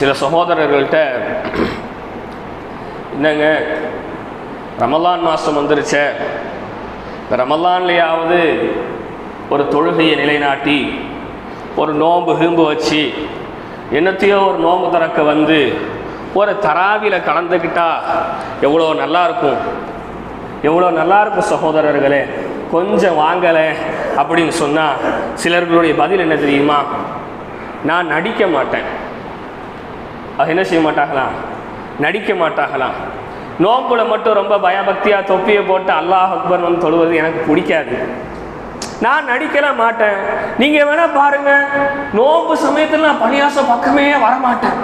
சில சகோதரர்கள்ட்ட என்னங்க ரமலான் மாதம் வந்துருச்சே. இந்த ரமலான்லையாவது ஒரு தொழுகையை நிலைநாட்டி ஒரு நோம்பு ஹிம்பு வச்சு என்னத்தையோ ஒரு நோன்பு திறக்க வந்து ஒரு தராவியில் கலந்துக்கிட்டா எவ்வளோ நல்லா இருக்கும் எவ்வளோ நல்லாயிருக்கும் சகோதரர்களே கொஞ்சம் வாங்கலை அப்படின்னு சொன்னால் சிலர்களுடைய பதில் என்ன தெரியுமா? நான் நடிக்க மாட்டேன். அது என்ன செய்ய மாட்டாங்களாம்? நடிக்க மாட்டாங்களாம். நோம்புல மட்டும் ரொம்ப பயபக்தியாக தொப்பியை போட்டு அல்லாஹ் அக்பர் வந்து தொழுவது எனக்கு பிடிக்காது. நான் நடிக்கலாம் மாட்டேன். நீங்கள் வேணால் பாருங்கள் நோம்பு சமயத்தில் நான் பணியாசம் பக்கமே வரமாட்டேன்.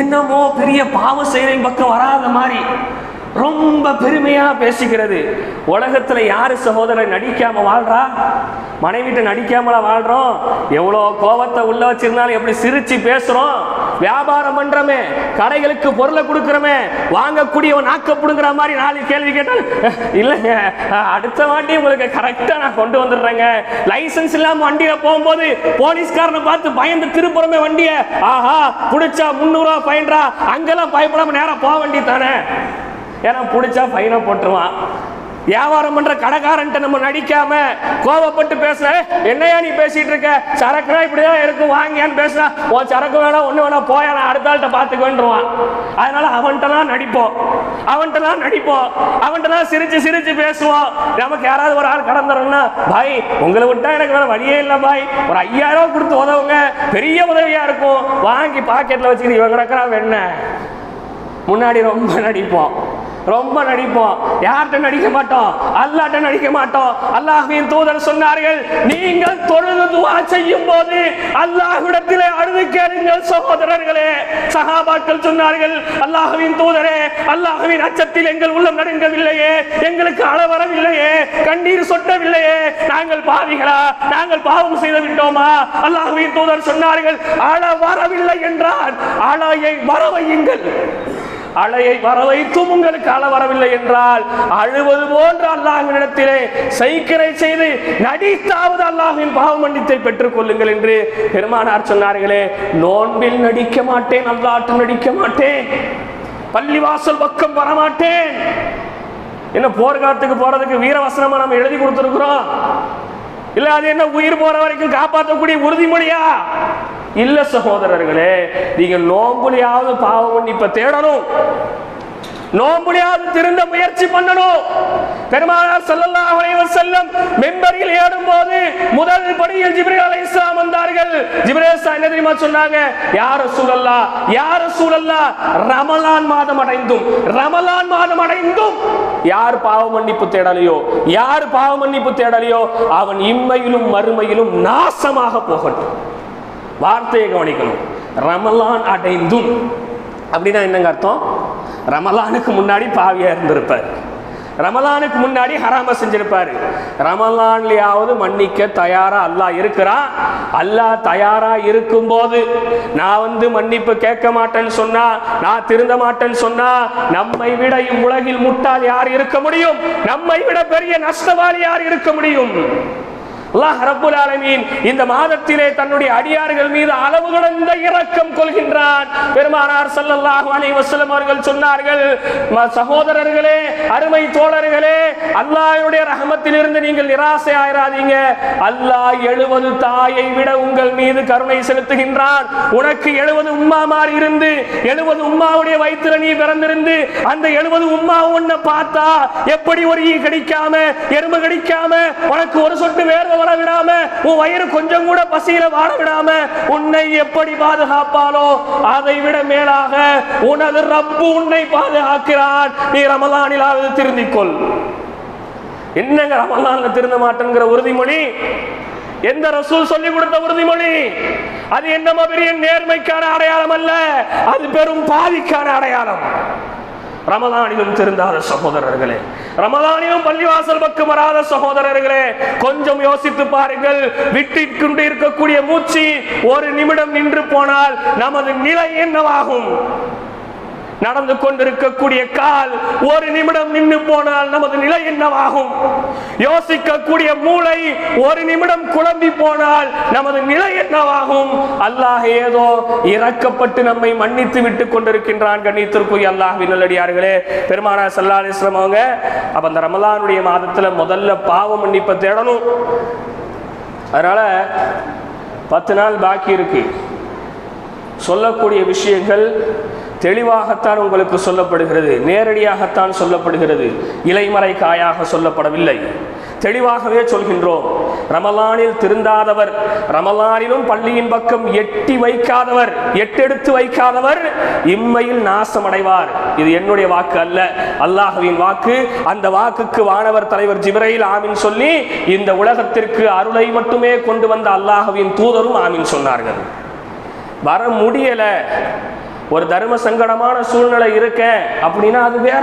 என்னமோ பெரிய பாவ செயலின் பக்கம் வராத மாதிரி. ரொம்ப பெருமையா பேசிக்கிறது உலகத்துல யாரு சகோதரர் நடிக்காம வாழ்றா? மனைவிட்ட நடிக்காமல வாழ்றோம்? எவ்வளோ கோபத்தை உள்ள வச்சிருந்தாலும் எப்படி சிரிச்சு பேசுறோம்? வியாபாரம் பண்றோமே கடைகளுக்கு பொருளை கொடுக்குறோமே வாங்கக்கூடியவன் நாக்கப்படுங்கிற மாதிரி நாலு கேள்வி கேட்டால் இல்லைங்க. அடுத்த வாட்டி உங்களுக்கு கரெக்டா நான் கொண்டு வந்துடுறேங்க. லைசன்ஸ் இல்லாம வண்டியில போகும்போது போலீஸ்காரனை பார்த்து பயந்து திருப்புறமே வண்டியை. ஆஹா பிடிச்சா முந்நூறுரூவா பயன்றா அங்கெல்லாம் பயப்படாம நேராக போக வேண்டி தானே? ஏன்னா பிடிச்சா ஃபைனை போட்டுருவான். வியாபாரம் பண்ற கடைக்காரன்ட்ட நம்ம நடிக்காம கோவப்பட்டு பேசுற என்னையா நீ பேசிட்டு இருக்க? சரக்குனா இப்படிதான் இருக்கும் வாங்கியான்னு பேசுனா உன் சரக்கு வேணா ஒண்ணு வேணா போயா நான் அடுத்த ஆள்கிட்ட பார்த்துக்குவேன்ருவான் அதனால அவன்கிட்டலாம் நடிப்போம். அவன்கிட்டலாம் நடிப்போம். அவன்கிட்டலாம் சிரிச்சு சிரிச்சு பேசுவோம். நமக்கு யாராவது ஒரு ஆள் கடந்துறோம்னா பாய் உங்களை விட்டா எனக்கு வேற வழியே இல்லை பாய். ஒரு ஐயாயிரம் ரூபா கொடுத்து உதவுங்க. பெரிய உதவியா இருக்கும். வாங்கி பாக்கெட்ல வச்சுக்கிட்டு இவன் கிடக்குறா வெண்ண முன்னாடி ரொம்ப நடிப்போம். ரொம்ப நடிப்போம். யார்கிட்ட நடிக்க மாட்டோம்? அல்லாட்ட நடிக்க மாட்டோம். அல்லாஹின் தூதர் சொன்னார்கள் நீங்கள் தொழுது துவா செய்யும் போது அல்லாஹ்விடத்திலே அழுது கேளுங்கள் சகோதரர்களே. சகாபாக்கள் சொன்னார்கள் அல்லாஹுவின் தூதரே அல்லாஹுவின் அச்சத்தில் எங்கள் உள்ளம் நடுங்கவில்லையே எங்களுக்கு அள வரவில்லையே கண்ணீர் சொட்டவில்லையே. நாங்கள் பாவிகளா? நாங்கள் பாவம் செய்து விட்டோமா? அல்லாஹுவின் தூதர் சொன்னார்கள் அள வரவில்லை என்றால் அழையை வரவையுங்கள். அலையை வர வைத்தும் உங்களுக்கு அள வரவில்லை என்றால் அழுவது போன்ற அல்லாஹ்வினிடத்திலே சைக்கிரை செய்து நடித்தாவது அல்லாஹ்வின் பாவ மன்னித்தை பெற்றுக் கொள்ளுங்கள் என்று பெருமானார் சொன்னார்களே நோன்பில் நடிக்க மாட்டேன் அல்லாட்டும் நடிக்க மாட்டேன் பள்ளிவாசல் பக்கம் வரமாட்டேன். என்ன போர்க்காலத்துக்கு போறதுக்கு வீரவசனமா நம்ம எழுதி கொடுத்துருக்குறோம்? இல்ல அது என்ன உயிர் போற வரைக்கும் காப்பாற்றக்கூடிய உறுதிமொழியா? இல்ல சகோதரர்களே நீங்க நோம்புலியாவது பாவ மன்னிப்பை தேடணும். நோம்புலியாவது திருந்த முயற்சி பண்ணணும். பெருமானார் சல்லல்லாஹு அலைஹி வஸல்லம் மெம்பரில் ஏறும்போது முதல் படியில் ஜிப்ரீல் அலைஹிஸ்ஸலாம் வந்தார்கள். ஜிப்ரீல் அலைஹிஸ்ஸலாம் என்ன தெரியுமா சொன்னாங்க? யா ரசூலல்லாஹ் யா ரசூலல்லாஹ் ரமலான் மாதம் அடைந்தும் ரமலான் மாதம் அடைந்தும். யார் பாவ மன்னிப்பு தேடலையோ யார் பாவ மன்னிப்பு தேடலையோ அவன் இம்மையிலும் மறுமையிலும் நாசமாக போகட்டும். வார்த்தையை கவனிக்கணும். ரமலான் அடைந்தும். அப்படின்னா என்னங்க அர்த்தம்? ரமலானுக்கு முன்னாடி பாவியாக இருந்திருப்பார். ரமலானுக்கு முன்னாடி ஹராம செஞ்சிருப்பாரு. ரமலான்லயாவது மன்னிக்க தயாரா அல்லாஹ் இருக்கிறா? அல்லாஹ் தயாரா இருக்கும்போது நான் வந்து மன்னிப்பு கேட்க மாட்டேன்னு சொன்னா நான் திருந்த மாட்டேன்னு சொன்னா நம்மை விட இவ்வுலகில் முட்டால் யார் இருக்க முடியும்? நம்மை விட பெரிய நஷ்டவாளி யார் இருக்க முடியும்? அல்லாஹ் ரப்புல் ஆலமீன் இந்த மாதத்திலே தன்னுடைய அடியார்கள் மீது அளவு கடந்த இரக்கம் கொள்கின்றான் பெருமானார் ஸல்லல்லாஹு அலைஹி வஸல்லம் அவர்கள் சொன்னார்கள் சகோதரர்களே அருமை தோழர்களே அல்லாஹ்வுடைய ரஹமத்திலிருந்து நீங்கள் நிராசை ஆயிராதீங்க. அல்லாஹ் எழுபது தாயை விட உங்கள் மீது கருணை செலுத்துகின்றான் உனக்கு எழுபது உம்மா மாறி இருந்து எழுபது உம்மாவுடைய வயிற்றுல நீ பிறந்திருந்து அந்த எழுபது உம்மா உன்னை பார்த்தா எப்படி ஒரு ஈ கடிக்காம எறும்பு கடிக்காம உனக்கு ஒரு சொட்டு வேர்வை வர விடாம உன் வயிறு கொஞ்சம் கூட பசியில வாழ விடாம உன்னை எப்படி பாதுகாப்பாலோ அதை விட மேலாக உனது ரப்பு உன்னை பாதுகாக்கிறான். நீ ரமலானிலாவது திருந்திக்கொள். என்னங்க ரமலான்ல திருந்த மாட்டேங்கிற உறுதிமொழி? எந்த ரசூல் சொல்லி கொடுத்த உறுதிமொழி? அது என்னமோ பெரிய நேர்மைக்கான அடையாளம் அல்ல அது பெரும் பாதிக்கான அடையாளம். ரமதானிலும் திருந்தாத சகோதரர்களே ரமதானிலும் பள்ளிவாசல் பக்கம் வராத சகோதரர்களே கொஞ்சம் யோசித்து பாருங்கள். விட்டிக்கொண்டு இருக்கக்கூடிய மூச்சு ஒரு நிமிடம் நின்று போனால் நமது நிலை என்னவாகும்? நடந்து கொண்டிருக்கக்கூடிய கால் ஒரு நிமிடம் நின்று போனால் நமது நிலை என்னவாகும்? யோசிக்கக்கூடிய மூளை ஒரு நிமிடம் குழம்பி போனால் நமது நிலை என்னவாகும்? அல்லாஹ் ஏதோ இறக்கப்பட்டு நம்மை மன்னித்து விட்டு கொண்டிருக்கின்றான் கண்ணித்திற்குரிய அல்லாஹ் நல்லடியார்களே. பெருமானா சல்லா அலிஸ்லாம் அவங்க அப்ப அந்த ரமலானுடைய மாதத்துல முதல்ல பாவ மன்னிப்பை தேடணும். அதனால பத்து நாள் பாக்கி இருக்கு. சொல்லக்கூடிய விஷயங்கள் தெளிவாகத்தான் உங்களுக்கு சொல்லப்படுகிறது நேரடியாகத்தான் சொல்லப்படுகிறது இலைமறை காயாக சொல்லப்படவில்லை. தெளிவாகவே சொல்கின்றோம் ரமலானில் திருந்தாதவர் ரமலானிலும் பள்ளியின் பக்கம் எட்டி வைக்காதவர் எட்டெடுத்து வைக்காதவர் இம்மையில் நாசமடைவார். இது என்னுடைய வாக்கு அல்ல அல்லாஹுவின் வாக்கு. அந்த வாக்குக்கு வானவர் தலைவர் ஜிப்ரையில் ஆமீன் சொல்லி இந்த உலகத்திற்கு அருளை மட்டுமே கொண்டு வந்த அல்லாஹுவின் தூதரும் ஆமீன் சொன்னார்கள். வர முடியல ஒரு தர்ம சங்கடமான சூழ்நிலை இருக்க அப்படின்னா அது வேற.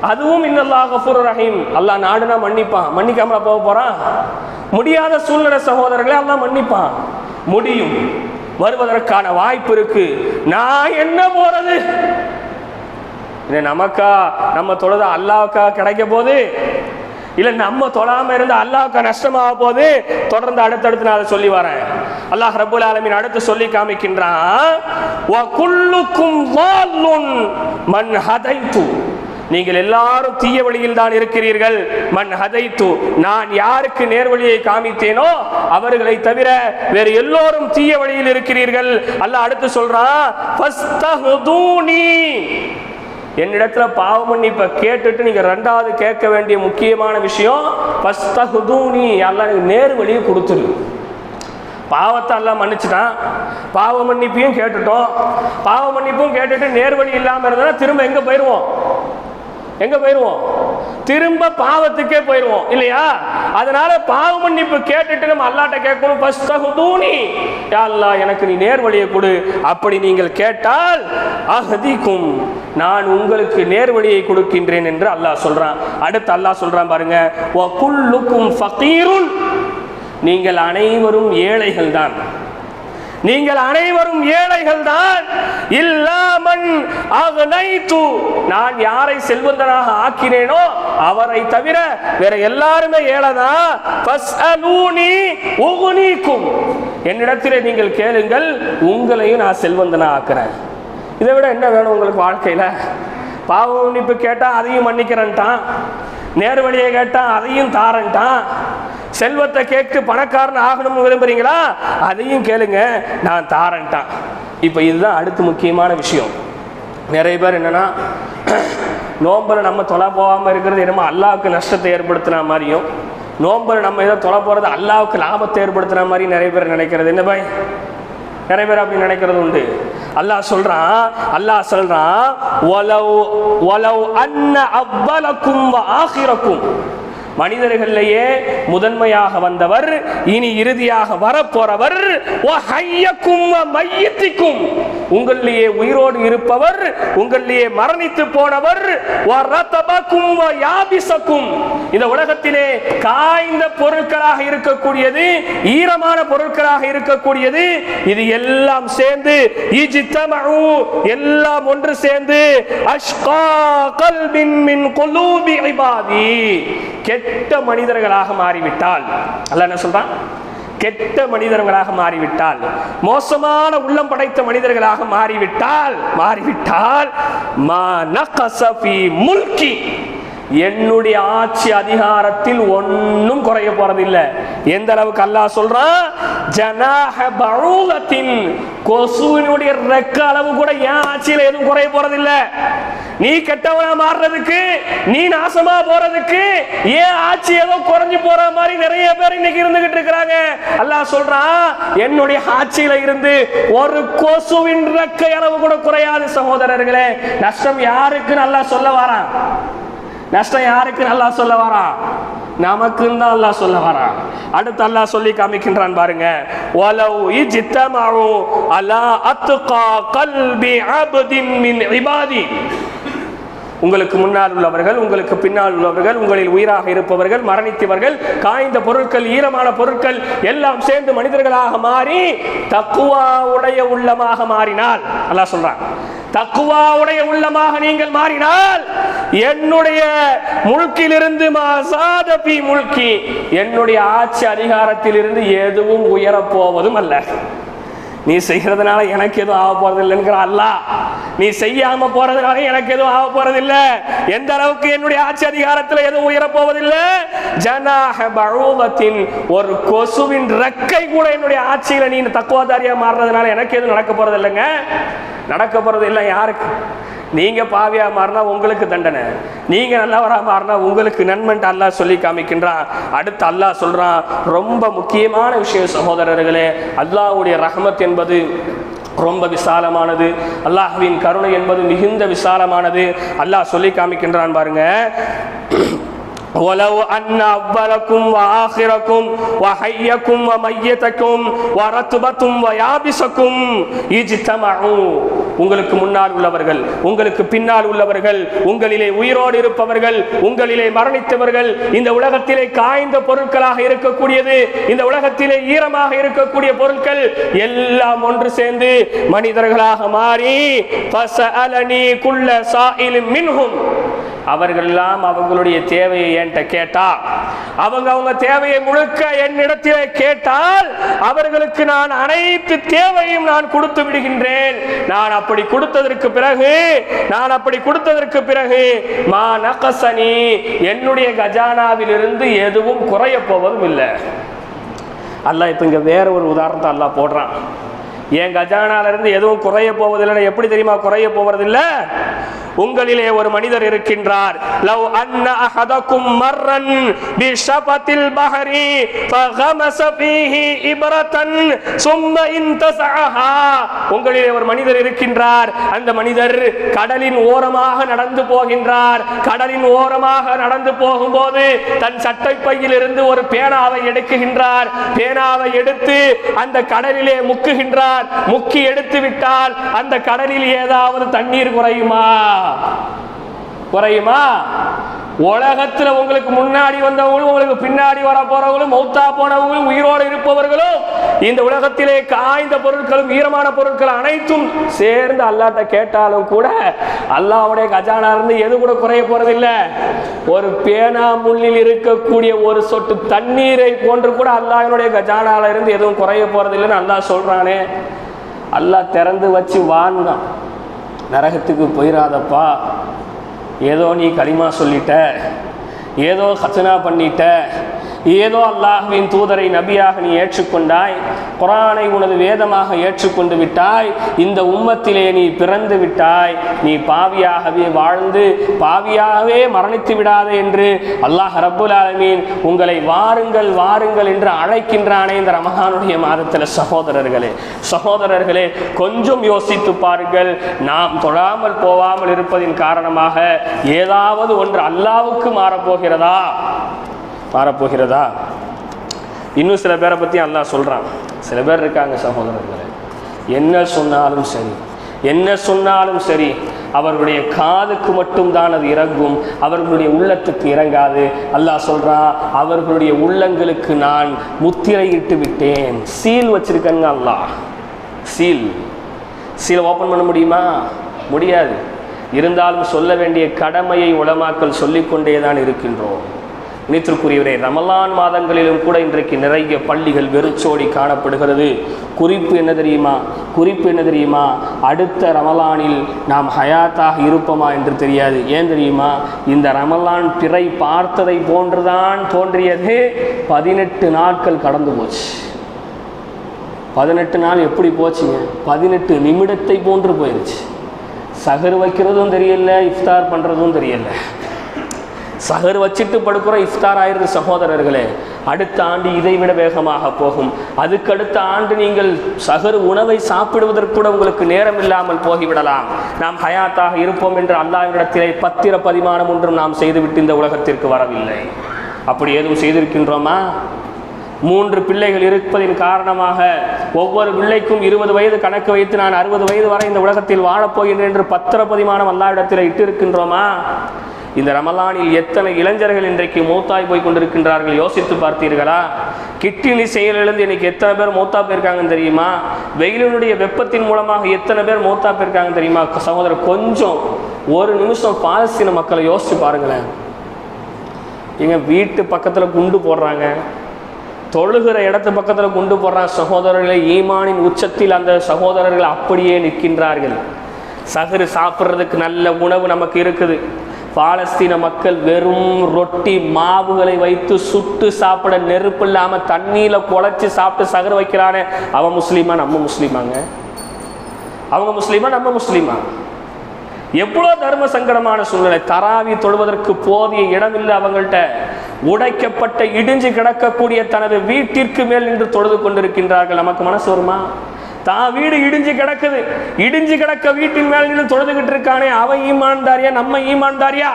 அதுவும் இன்னல்லாஹ் கஃபூர் ரஹீம். அல்லாஹ் நாடுனா மன்னிப்பான். மன்னிக்காமல போக போறான்? முடியாத சூழ்நிலை சகோதரர்களை அல்லாஹ் மன்னிப்பான். முடியும். வருவதற்கான வாய்ப்பு இருக்கு. நான் என்ன போறது? நமக்கா நம்ம தொழுத அல்லாவுக்கா கிடைக்க போகுது? இல்ல நம்ம தொழாம இருந்து அல்லாவுக்கா நஷ்டமாக போகுது? தொடர்ந்து அடுத்தடுத்து நான் அதை சொல்லி வரேன். அல்லாஹ் ரபுல் ஆலமின் அடுத்து சொல்லி காமிக்கின்றான். நீங்கள் எல்லாரும் தீய வழியில் தான் இருக்கிறீர்கள். மண் ஹதைத்து. நான் யாருக்கு நேர்வழியை காமித்தேனோ அவர்களை தவிர வேறு எல்லோரும் தீய வழியில் இருக்கிறீர்கள். அல்ல அடுத்து சொல்றான் என்னிடத்துல பாவ மன்னிப்பை கேட்டுட்டு நீங்க ரெண்டாவது கேட்க வேண்டிய முக்கியமான விஷயம் நேர் வழியை கொடுத்துரு. பாவத்தை எல்லாம் மன்னிச்சுட்டான். பாவ மன்னிப்பையும் கேட்டுட்டோம். பாவ மன்னிப்பும் கேட்டுட்டு நேர்வழி இல்லாமல் இருந்தா திரும்ப எங்க போயிருவோம்? எங்க போயிருவோம்? திரும்ப பாவத்துக்கே போயிருவோம். இல்லையா? அதனால பாவ மன்னிப்பு கேட்டுட்டு நம்ம அல்லாட்ட கேட்கணும். ஃபஸ்தஹ்தூனி யா அல்லாஹ் எனக்கு நீ நேர்வழியை கொடு. அப்படி நீங்கள் கேட்டால் அகதிக்கும் நான் உங்களுக்கு நேர்வழியை கொடுக்கின்றேன் என்று அல்லாஹ் சொல்றான். அடுத்து அல்லாஹ் சொல்றான் பாருங்க. வ ஃபகீருன் நீங்கள் அனைவரும் ஏழைகள் தான் நீங்கள் அனைவரும் ஏழைகள் தான் இல்லாமன் நான் யாரை செல்வந்தனாக ஆக்கினேனோ அவரை தவிர வேற எல்லாருமே ஏழைதான் என்னிடத்திலே நீங்கள் கேளுங்கள் உங்களையும் நான் செல்வந்தனா ஆக்குறேன். இதை விட என்ன வேணும் உங்களுக்கு வாழ்க்கையில? பாவ மன்னிப்பு கேட்டா அதையும் மன்னிக்கிறேன்ட்டான். நேர்வழியை கேட்டா அதையும் தாரன்ட்டான். செல்வத்தை கேட்டு பணக்காரன் ஆகணும்னு விரும்புறீங்களா? அதையும் கேளுங்க. நான் தாரன்ட்டான். இப்போ இதுதான் அடுத்து முக்கியமான விஷயம். நிறைய பேர் என்னன்னா நோம்பில் நம்ம தொலை போகாமல் இருக்கிறது என்னமோ அல்லாவுக்கு நஷ்டத்தை ஏற்படுத்தின மாதிரியும் நோம்பில் நம்ம ஏதோ தொலை போகிறது அல்லாவுக்கு லாபத்தை ஏற்படுத்தின மாதிரி நிறைய பேர் நினைக்கிறது. என்ன பாய்? நிறைய பேர் அப்படி நினைக்கிறது உண்டு. அல்லாஹ் சொல்றான் அல்லாஹ் சொல்றான் வலவ் வலவ் அன்ன அவ்வலக்கும் ஆகிரக்கும். மனிதர்களிலேயே முதன்மையாக வந்தவர் இனி இறுதியாக வரப்போறவர். மையத்திக்கும். உங்களிலேயே உயிரோடு இருப்பவர் உங்களிலேயே மரணித்து போனவர். இந்த உலகத்திலே காய்ந்த பொருட்களாக இருக்கக்கூடியது ஈரமான பொருட்களாக இருக்கக்கூடியது இது எல்லாம் சேர்ந்து எல்லாம் ஒன்று சேர்ந்து அஷ்கா கல்பின் மின் குலூபி இபாதி. கெட்ட மனிதர்களாக மாறிவிட்டால். அல்ல என்ன சொல்றான்? கெட்ட மனிதர்களாக மாறிவிட்டால். மோசமான உள்ளம் படைத்த மனிதர்களாக மாறிவிட்டால் மாறிவிட்டால் மா நகசபி முல்கி. என்னுடைய ஆட்சி அதிகாரத்தில் ஒன்னும் குறைய போறதில்லை. எந்த அளவுக்கு அல்லாஹ் சொல்றான் ஜனாஹ கொசுவினுடைய ரெக்க அளவு கூட என் ஆட்சியில எதுவும் குறைய போறதில்லை. நீ கெட்டவனா மாறுறதுக்கு நீ நாசமா போறதுக்கு ஏன் ஆட்சி ஏதோ குறைஞ்சு போற மாதிரி நிறைய பேர் இன்னைக்கு இருந்துகிட்டு இருக்கிறாங்க. அல்லாஹ் சொல்றான் என்னுடைய ஆட்சியில இருந்து ஒரு கொசுவின் ரெக்கை அளவு கூட குறையாது சகோதரர்களே. நஷ்டம் யாருக்குன்னு அல்லாஹ் சொல்ல வரான். நஷ்டம் யாருக்கு நல்லா சொல்ல வரா? நமக்குன்னு தான் அல்லாஹ் சொல்ல வரா. அடுத்து அல்லாஹ் சொல்லி காமிக்கின்றான் பாருங்க. வலவ் இஜ்தமஉ அலா அத்கா கல்பி அப்தின் மின் இபாதி. உங்களுக்கு முன்னால் உள்ளவர்கள் உங்களுக்கு பின்னால் உள்ளவர்கள் உங்களில் உயிராக இருப்பவர்கள் மரணித்தவர்கள் காய்ந்த பொருட்கள் ஈரமான பொருட்கள் எல்லாம் சேர்ந்து மனிதர்களாக மாறி தக்குவா உடைய உள்ளமாக மாறினால் அல்லாஹ் சொல்றான். தக்குவாவுடைய உள்ளமாக நீங்கள் மாறினால் என்னுடைய முழுக்கிலிருந்து மாசாதபி முழுக்கி என்னுடைய ஆட்சி அதிகாரத்தில் இருந்து எதுவும் உயரப் போவதும் அல்ல. நீ செய்கிறதுனால எனக்கு எதுவும் ஆக போறது இல்லைங்கிற அல்லாஹ் நீ செய்யாம போறதுனால எனக்கு எதுவும் ஆக போறது இல்ல எந்த அளவுக்கு என்னுடைய ஆட்சி அதிகாரத்தில் எதுவும் உயரப் போவதில்லை ஜனாக பழுவத்தின் ஒரு கொசுவின் ரெக்கை கூட என்னுடைய ஆட்சியில நீ தக்குவாதாரியா மாறுறதுனால எனக்கு எதுவும் நடக்க போறது இல்லைங்க நடக்க போகிறது இல்லை யாருக்கு? நீங்கள் பாவியாக மாறினா உங்களுக்கு தண்டனை. நீங்கள் நல்லவராக மாறினா உங்களுக்கு நன்மன்ட்டு அல்லாஹ் சொல்லி காமிக்கின்றான் அடுத்து அல்லாஹ் சொல்கிறான் ரொம்ப முக்கியமான விஷயம் சகோதரர்களே அல்லாஹ்வுடைய ரஹமத் என்பது ரொம்ப விசாலமானது. அல்லாஹ்வின் கருணை என்பது மிகுந்த விசாலமானது. அல்லாஹ் சொல்லி காமிக்கின்றான் பாருங்கள் ولو أن أولكم وآخركم وحيكم وميتكم ورتبكم ويابسكم اجتمعوا உங்களுக்கு முன்னால் உள்ளவர்கள் உங்களுக்கு பின்னால் உள்ளவர்கள் உங்களிலே உயிரோடு இருப்பவர்கள் உங்களிலே மரணித்தவர்கள் இந்த உலகத்திலே காய்ந்த பொருட்களாக இருக்கக்கூடியது இந்த உலகத்திலே ஈரமாக இருக்கக்கூடிய பொருட்கள் எல்லாம் ஒன்று சேர்ந்து மனிதர்களாக மாறி ஃபஸஅலனி குல்ல சாயிலின் மின்ஹும் அவர்கள் எல்லாம் அவங்களுடைய தேவையை என்கிட்ட கேட்டா அவங்க அவங்க தேவையை முழுக்க என்னிடத்திலே கேட்டால் அவர்களுக்கு நான் அனைத்து தேவையும் நான் கொடுத்து விடுகின்றேன். நான் அப்படி கொடுத்ததற்கு பிறகு நான் அப்படி கொடுத்ததற்கு பிறகு மா நகசனி என்னுடைய கஜானாவிலிருந்து எதுவும் குறைய போவதும் இல்லை. அல்ல இப்போ இங்கே வேற ஒரு உதாரணத்தை அல்லா போடுறான். என் கஜானால இருந்து எதுவும் குறைய போவதில்லை எப்படி தெரியுமா குறைய போவதில்லை? உங்களிலே ஒரு மனிதர் இருக்கின்றார். லவ் அன்ன அஹதக்கும் மர்ரன் பி ஷபத்தில் பஹரி ஃபகமஸ ஃபீஹி இப்ரத்தன் சும்ம உங்களிலே ஒரு மனிதர் இருக்கின்றார். அந்த மனிதர் கடலின் ஓரமாக நடந்து போகின்றார். கடலின் ஓரமாக நடந்து போகும்போது தன் சட்டை பையில் இருந்து ஒரு பேனாவை எடுக்குகின்றார். பேனாவை எடுத்து அந்த கடலிலே முக்குகின்றார். முக்கி எடுத்து விட்டால் அந்த கடலில் ஏதாவது தண்ணீர் குறையுமா? குறையுமா? உலகத்தில் உங்களுக்கு முன்னாடி வந்தவங்களும் உங்களுக்கு பின்னாடி வர போறவங்களும் மௌத்தா போனவங்களும் உயிரோடு இருப்பவர்களும் இந்த உலகத்திலே காய்ந்த பொருட்களும் ஈரமான பொருட்கள் அனைத்தும் சேர்ந்து அல்லாட்ட கேட்டாலும் கூட அல்லாவுடைய கஜானா இருந்து எது கூட குறைய போறதில்லை. ஒரு பேனா முள்ளில் இருக்கக்கூடிய ஒரு சொட்டு தண்ணீரை போன்று கூட அல்லாஹ்வினுடைய கஜானால இருந்து எதுவும் குறைய போறதில்லைன்னு அல்லாஹ் சொல்றானே. அல்லாஹ் திறந்து வச்சு வான்தான் நரகத்துக்கு போயிடாதப்பா ஏதோ நீ களிமா சொல்லிட்ட ஏதோ ஹசனா பண்ணிட்ட ஏதோ அல்லாஹ்வின் தூதரை நபியாக நீ ஏற்றுக்கொண்டாய். குரானை உனது வேதமாக ஏற்றுக்கொண்டு விட்டாய். இந்த உம்மத்திலே நீ பிறந்து விட்டாய். நீ பாவியாகவே வாழ்ந்து பாவியாகவே மரணித்து விடாதே என்று அல்லாஹ் ரப்புல் ஆலமீன் உங்களை வாருங்கள் வாருங்கள் என்று அழைக்கின்றானே இந்த ரமஹானுடைய மாதத்தில். சகோதரர்களே சகோதரர்களே கொஞ்சம் யோசித்து பாருங்கள். நாம் தொழாமல் போவாமல் இருப்பதின் காரணமாக ஏதாவது ஒன்று அல்லாவுக்கு மாறப்போகிறதா மாறப்போகிறதா இன்னும் சில பேரை பற்றி அல்லாஹ் சொல்கிறான் சில பேர் இருக்காங்க சகோதரர்களே. என்ன சொன்னாலும் சரி. என்ன சொன்னாலும் சரி. அவர்களுடைய காதுக்கு மட்டும்தான் அது இறங்கும். அவர்களுடைய உள்ளத்துக்கு இறங்காது. அல்லாஹ் சொல்கிறா அவர்களுடைய உள்ளங்களுக்கு நான் முத்திரையிட்டு விட்டேன். சீல் வச்சுருக்கேங்க அல்லாஹ். சீல். சீல் ஓப்பன் பண்ண முடியுமா? முடியாது. இருந்தாலும் சொல்ல வேண்டிய கடமையை உளமாக்கல் சொல்லிக்கொண்டே தான் இருக்கின்றோம். நேற்றுக்குரியவரே ரமலான் மாதங்களிலும் கூட இன்றைக்கு நிறைய பள்ளிகள் வெறிச்சோடி காணப்படுகிறது. குறிப்பு என்ன தெரியுமா? குறிப்பு என்ன தெரியுமா? அடுத்த ரமலானில் நாம் ஹயாத்தாக இருப்போமா என்று தெரியாது. ஏன் தெரியுமா? இந்த ரமலான் பிறை பார்த்ததை போன்றுதான் தோன்றியது. பதினெட்டு நாட்கள் கடந்து போச்சு. பதினெட்டு நாள் எப்படி போச்சுங்க? பதினெட்டு நிமிடத்தை போன்று போயிடுச்சு சகர் வைக்கிறதும் தெரியல இஃப்தார் பண்ணுறதும் தெரியல. சகர் வச்சிட்டு படுக்கிற இஃப்தார் ஆயிருது சகோதரர்களே. அடுத்த ஆண்டு இதை விட வேகமாக போகும். அதுக்கடுத்த ஆண்டு நீங்கள் சகர் உணவை சாப்பிடுவதற்கு கூட உங்களுக்கு நேரம் இல்லாமல் போகிவிடலாம். நாம் ஹயாத்தாக இருப்போம் என்று அல்லாவிடத்திலே பத்திர பதிமானம் ஒன்றும் நாம் செய்துவிட்டு இந்த உலகத்திற்கு வரவில்லை. அப்படி எதுவும் செய்திருக்கின்றோமா? மூன்று பிள்ளைகள் இருப்பதின் காரணமாக ஒவ்வொரு பிள்ளைக்கும் இருபது வயது கணக்கு வைத்து நான் அறுபது வயது வரை இந்த உலகத்தில் வாழப்போகின்றேன் என்று பத்திர பதிமானம் அல்லாவிடத்தில் இட்டு இருக்கின்றோமா இந்த ரமலானில் எத்தனை இளைஞர்கள் இன்றைக்கு மூத்தாய் போய் கொண்டிருக்கின்றார்கள் யோசித்து பார்த்தீர்களா? கிட்னி செயலிழந்து இன்னைக்கு எத்தனை பேர் மூத்தா போயிருக்காங்கன்னு தெரியுமா? வெயிலினுடைய வெப்பத்தின் மூலமாக எத்தனை பேர் மூத்தா போயிருக்காங்கன்னு தெரியுமா? சகோதரர் கொஞ்சம் ஒரு நிமிஷம் பாலஸ்தீன மக்களை யோசிச்சு பாருங்களேன். எங்க வீட்டு பக்கத்தில் குண்டு போடுறாங்க. தொழுகிற இடத்து பக்கத்தில் குண்டு போடுற சகோதரர்களை ஈமானின் உச்சத்தில் அந்த சகோதரர்கள் அப்படியே நிற்கின்றார்கள். சகரு சாப்பிட்றதுக்கு நல்ல உணவு நமக்கு இருக்குது. பாலஸ்தீன மக்கள் வெறும் ரொட்டி மாவுகளை வைத்து சுட்டு சாப்பிட நெருப்பு இல்லாமல் தண்ணியில் குழச்சி சாப்பிட்டு சகர வைக்கிறானே. அவன் முஸ்லீமா நம்ம முஸ்லீமாங்க? அவங்க முஸ்லீமா நம்ம முஸ்லீமா? எவ்வளோ தர்ம சங்கடமான சூழ்நிலை. தராவி தொழுவதற்கு போதிய இடமில்லை அவங்கள்ட்ட. உடைக்கப்பட்ட இடிஞ்சு கிடக்கக்கூடிய தனது வீட்டிற்கு மேல் நின்று தொழுது கொண்டிருக்கின்றார்கள். நமக்கு மனசு வருமா? தான் வீடு இடிஞ்சு கிடக்குது. இடிஞ்சு கிடக்க வீட்டின் மேல் நின்று தொழுதுகிட்டு இருக்கானே அவன் ஈமான்தாரியா நம்ம ஈமான்தாரியா?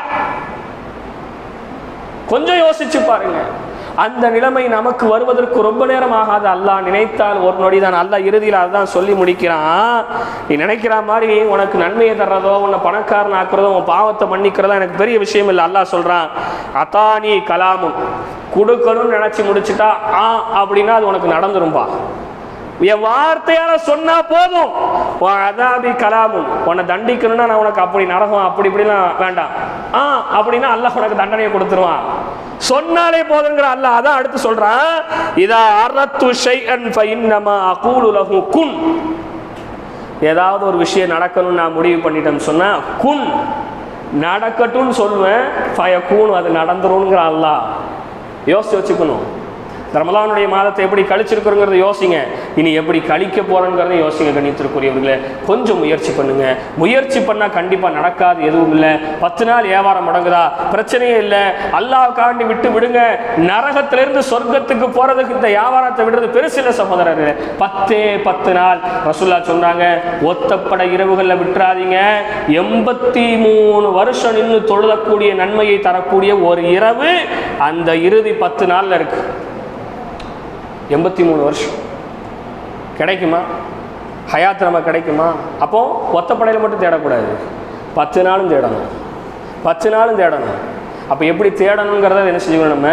கொஞ்சம் யோசிச்சு பாருங்க. அந்த நிலைமை நமக்கு வருவதற்கு ரொம்ப நேரம் ஆகாது. அல்லாஹ் நினைத்தால் ஒரு நொடி தான். அல்லாஹ் இறுதியில் அதான் சொல்லி முடிக்கிறான். நீ நினைக்கிற மாதிரி உனக்கு நன்மையை தர்றதோ உன்னை பணக்காரன் ஆக்குறதோ உன் பாவத்தை மன்னிக்கிறதோ எனக்கு பெரிய விஷயம் இல்லை. அல்லாஹ் சொல்றான் அத்தானி கலாமும். கொடுக்கணும்னு நினச்சி முடிச்சுட்டா ஆ அப்படின்னா அது உனக்கு நடந்துரும்பா. என் வார்த்தையால சொன்னா போதும். உன் அதாபி கலாமும் உன்னை தண்டிக்கணும்னா நான் உனக்கு அப்படி நரகம் அப்படி இப்படிலாம் வேண்டாம். ஆ அப்படின்னா அல்லாஹ் உனக்கு தண்டனையை கொடுத்துருவான். சொன்னாலே போதுங்கிற அல்லாஹ் அதான் அடுத்து சொல்றான். இதா அரத்து ஷைஅன் ஃபஇன்னமா அகூலு லஹு குன். ஏதாவது ஒரு விஷயம் நடக்கணும்னு நான் முடிவு பண்ணிட்டேன்னு சொன்னா குன். நடக்கட்டும்னு சொல்லுவேன். ஃபயக்கூன் அது நடந்துரும்ங்கிற அல்லாஹ். யோசிச்சு வச்சுக்கணும். ரமலானுடைய மாதத்தை எப்படி கழிச்சிருக்கிறோங்கிறத யோசிங்க. இனி எப்படி கழிக்க போகிறோங்கிறத யோசிங்க கணித்திற்குரியவர்களே கொஞ்சம் முயற்சி பண்ணுங்கள் முயற்சி பண்ணால் கண்டிப்பாக நடக்காது எதுவும் இல்லை. பத்து நாள் வியாபாரம் முடங்குதா? பிரச்சனையே இல்லை. அல்லாவுக்காண்டி விட்டு விடுங்க. நரகத்திலிருந்து சொர்க்கத்துக்கு போகிறதுக்கு இந்த வியாபாரத்தை விடுறது பெருசு இல்லை சகோதரர். பத்தே பத்து நாள். ரசுல்லா சொன்னாங்க ஒத்தப்பட இரவுகளில் விட்டுறாதீங்க. எண்பத்தி மூணு வருஷம் நின்று தொழுதக்கூடிய நன்மையை தரக்கூடிய ஒரு இரவு அந்த இறுதி பத்து நாளில் இருக்கு. எண்பத்தி மூணு வருஷம். கிடைக்குமா? ஹயாத் நம்ம கிடைக்குமா? அப்போது ஒத்தப்படையில் மட்டும் தேடக்கூடாது. பத்து நாளும் தேடணும். பத்து நாளும் தேடணும். அப்போ எப்படி தேடணுங்கிறத என்ன செஞ்சுக்கணும் நம்ம?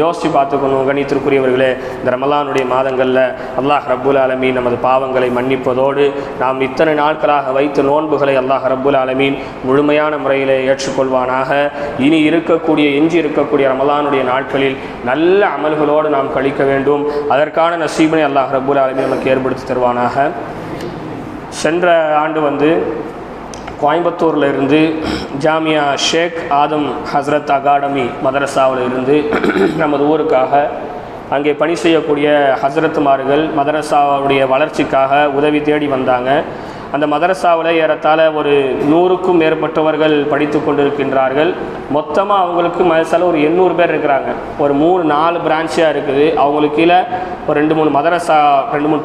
யோசித்து பார்த்துக்கணும் கணித்திற்குரியவர்களே இந்த ரமலானுடைய மாதங்களில் அல்லாஹ் ரப்புல் ஆலமீன் நமது பாவங்களை மன்னிப்பதோடு நாம் இத்தனை நாட்களாக வைத்த நோன்புகளை அல்லாஹ் ரப்புல் ஆலமீன் முழுமையான முறையில் ஏற்றுக்கொள்வானாக. இனி இருக்கக்கூடிய எஞ்சி இருக்கக்கூடிய ரமலானுடைய நாட்களில் நல்ல அமல்களோடு நாம் கழிக்க வேண்டும். அதற்கான நசீபனை அல்லாஹ் ரப்புல் ஆலமீன் நமக்கு ஏற்படுத்தி தருவானாக. சென்ற ஆண்டு வந்து கோயம்புத்தூரில் இருந்து ஜாமியா ஷேக் ஆதம் ஹஸ்ரத் அகாடமி மதரசாவில் இருந்து நமது ஊருக்காக அங்கே பணி செய்யக்கூடிய ஹஸ்ரத்துமார்கள் மதரசாவுடைய வளர்ச்சிக்காக உதவி தேடி வந்தாங்க. அந்த மதரசாவில் ஏறத்தாழ ஒரு நூறுக்கும் மேற்பட்டவர்கள் படித்து கொண்டிருக்கின்றார்கள். மொத்தமாக அவங்களுக்கு மதரசாவில் ஒரு எண்ணூறு பேர் இருக்கிறாங்க. ஒரு மூணு நாலு பிரான்ச்சாக இருக்குது. அவங்களுக்கு கீழே ஒரு ரெண்டு மூணு மதரசா ரெண்டு மூணு